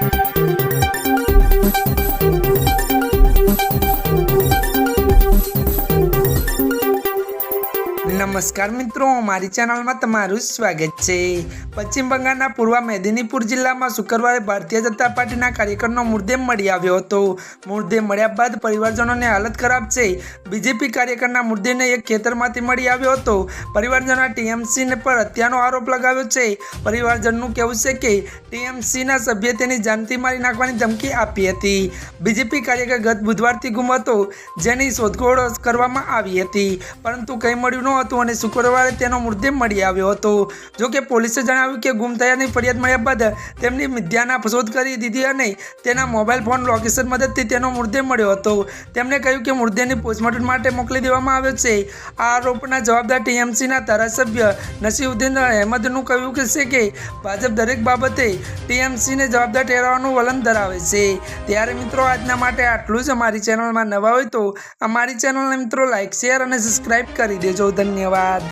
Thank you. નમસ્કાર મિત્રો, મારી ચેનલમાં તમારું સ્વાગત છે. પશ્ચિમ બંગાળના પૂર્વ મેદિનીપુર જિલ્લામાં શુક્રવારે ભારતીય જનતા પાર્ટીના કાર્યકરનો મૃતદેહ મળી આવ્યો હતો. મૃતદેહ મળ્યા બાદ પરિવારજનોને હાલત ખરાબ છે. બીજેપી કાર્યકરના મૃતદેહને એક ખેતરમાંથી મળી આવ્યો હતો. પરિવારજનોના ટીએમસીને પર હત્યાનો આરોપ લગાવ્યો છે. પરિવારજનનું કહેવું છે કે ટીએમસીના સભ્યે તેની જાનથી મારી નાખવાની ધમકી આપી હતી. બીજેપી કાર્યકર ગત બુધવારથી ગુમ હતો, જેની શોધખોળ કરવામાં આવી હતી. પરંતુ કંઈ મળ્યું ન હતું અને શુક્રવારે તેનો મૃતદેહ મળી આવ્યો હતો. જો કે પોલીસે જણાવ્યું કે ગુમ થયાની ફરિયાદ મળ્યા બાદ તેમની મિથ્યાના શોધ કરી દીધી અને તેના મોબાઈલ ફોન લોકેશન મદદથી તેનો મૃતદેહ મળ્યો હતો. તેમણે કહ્યું કે મૃતદેહને પોસ્ટમોર્ટમ માટે મોકલી દેવામાં આવ્યો છે. આ આરોપના જવાબદાર ટીએમસીના ધારાસભ્ય નસીઉદ્દીન અહેમદનું કહ્યું કે છે કે ભાજપ દરેક બાબતે ટીએમસીને જવાબદાર ઠેરવવાનું વલણ ધરાવે છે. ત્યારે મિત્રો, આજના માટે આટલું જ. અમારી ચેનલમાં નવા હોય તો અમારી ચેનલને મિત્રો, લાઈક, શેર અને સબસ્ક્રાઈબ કરી દેજો. ધન્યવાદ.